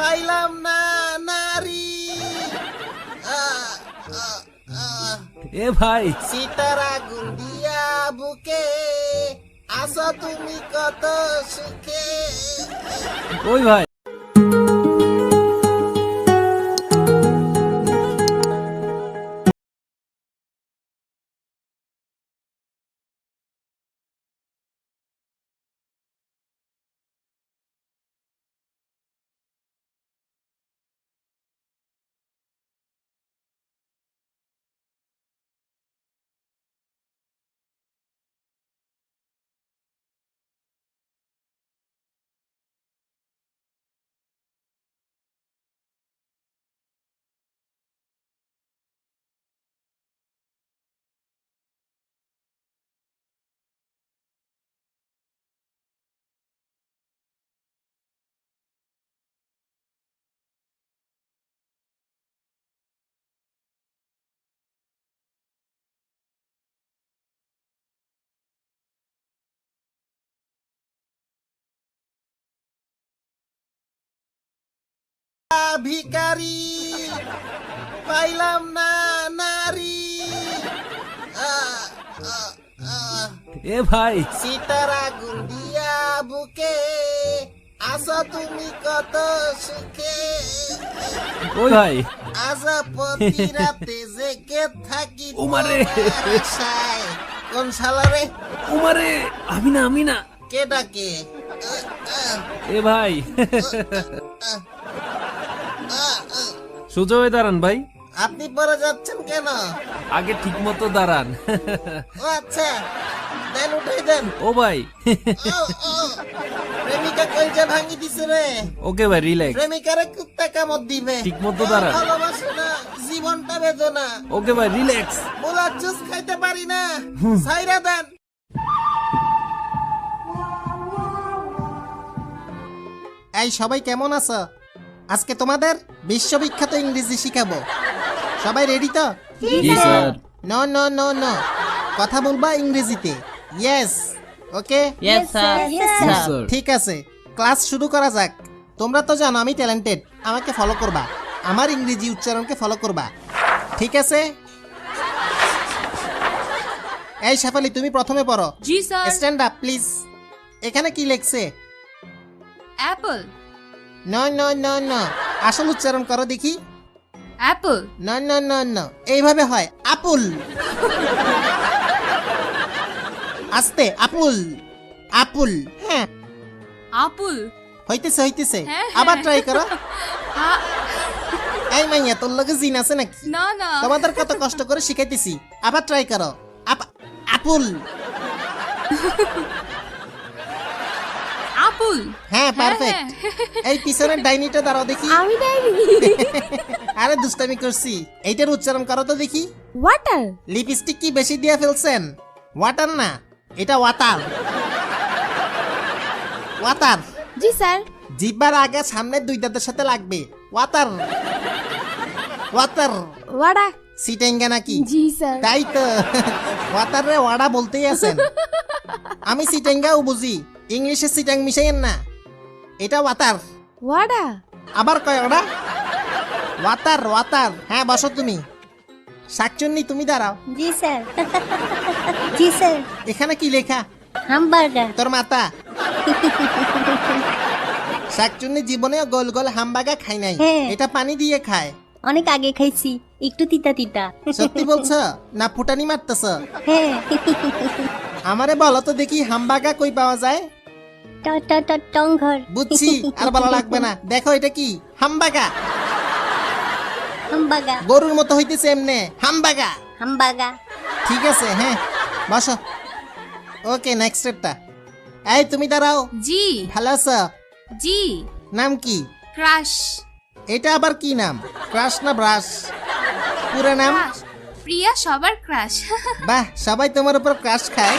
পাইলাম না নারী। এ ভাই। সিতারা গুন্ডিয়া বুকে আসো তুমি কত সুখে। ওই ভাই। ভিকারি পাইলাম না নারী। এ ভাই। সীতার আগুন দিয়া বুকে আসো তুমি কত সুখে? ওই ভাই। আজ প্রতি রাতে জেগে থাকি আশায়। কোন শালারে উমারে আমি না আমি না। কে ডাকে? এ ভাই। সোজা হয়ে দাঁড়ান ভাই। আপনি পরে যাচ্ছেন কেন? আগে ঠিক মতো দাঁড়ান। ও আচ্ছা দেন উঠাই দেন। ও ভাই। ও, ও। প্রেমিকা কইজা ভাঙি দিছে রে? ওকে ভাই রিল্যাক্স প্রেমিকারে কুত্তা কামড় দিবে ঠিক মতো ও দাঁড়ান। ভালোবাসে না জীবনটা বেদনা ওকে ভাই রিল্যাক্স মোলার জুস খাইতে পারি না। সাইরা দেন। এই সবাই কেমন আছো? আজকে তোমাদের বিশ্ববিখ্যাত ইংরেজি শিখাবো। সবাই রেডি তো? জি sir no no no no কথা বলবা ইংরেজিতে। Yes okay Yes, sir. Yes, sir. ঠিক আছে। ক্লাস শুরু করা যাক। তোমরা তো জানো আমি ট্যালেন্টেড আমাকে ফলো করবা। আমার ইংরেজি উচ্চারণকে ফলো করবা। ঠিক আছে? এই শেফালি তুমি প্রথমে পড়ো। জি স্যার স্ট্যান্ড আপ প্লিজ এখানে কি লেখছে? অ্যাপল ন ন ন ন আসল উচ্চারণ করো দেখি। অ্যাপল ন ন ন ন এইভাবে হয়। আপুল আস্তে আপুল আপুল হ্যাঁ। আপুল হইতেছে হইতেছে। হ্যাঁ, আবার হ্যাঁ। ট্রাই করো এই মাইয়া তোর লগে জিন আছে নাকি? না না। তোমাদের কত কষ্ট করে শিখাইতেছি। আবার ট্রাই করো। আপ- আপুল হ্যাঁ পারফেক্ট এই পিছনের ডাইনিটা দাঁড়াও দেখি। আমি ডাইনি। আরে দুষ্টামি করছি। এইটার উচ্চারণ করো তো দেখি। ওয়াটার লিপস্টিক কি বেশি দিয়ে ফেলছেন? ওয়াটার না এটা ওয়াটার ওয়াটার জি স্যার। জিব্বার আগে সামনের দুই দাঁতের সাথে লাগবে। ওয়াটার ওয়াটার ওয়াডা সিটেঙ্গা নাকি? জি স্যার। তাই তো। ওয়াটার রে ওয়াডা বলতেই আছেন। আমি সিটেঙ্গাও বুঝি। ইংলিশে সিটাং মিশাইয়েন না। এটা ওয়াটার ওয়াডা? আবার কয় ওটা ওয়াটার ওয়াটার হ্যাঁ বসো তুমি। শাকচুন্নি তুমি দাঁড়াও। জি স্যার। জি স্যার। এখানে কি লেখা? হামবার্গার। তোর মাতা। শাকচুন্নি জীবনে গোল গোল হামবাগা খাই নাই। হ্যাঁ। এটা পানি দিয়ে খায়। অনেক আগে খাইছি। একটু তিতা তিতা। সত্যি বলছ? না ফুটানি মারতেছ? হ্যাঁ। আমারে বলো তো দেখি হামবাগা কই পাওয়া যায়? ট ট ট টংঘর বুঝছি আর বলা লাগবে না। দেখো এটা কি? হামবাগা। হামবাগা। গরুর মতো হইতেছে এমনে। হামবাগা। হামবাগা। ঠিক আছে হ্যাঁ বসো। ওকে নেক্সট স্টেপটা এই তুমি দাঁড়াও। জি। ভালো আছো? জি। নাম কি? ক্রাশ। এটা আবার কি নাম? ক্রাশ না ব্রাশ? পুরো নাম? প্রিয়া সবার ক্রাশ। বাহ সবাই তোমার উপর ক্রাশ খায়।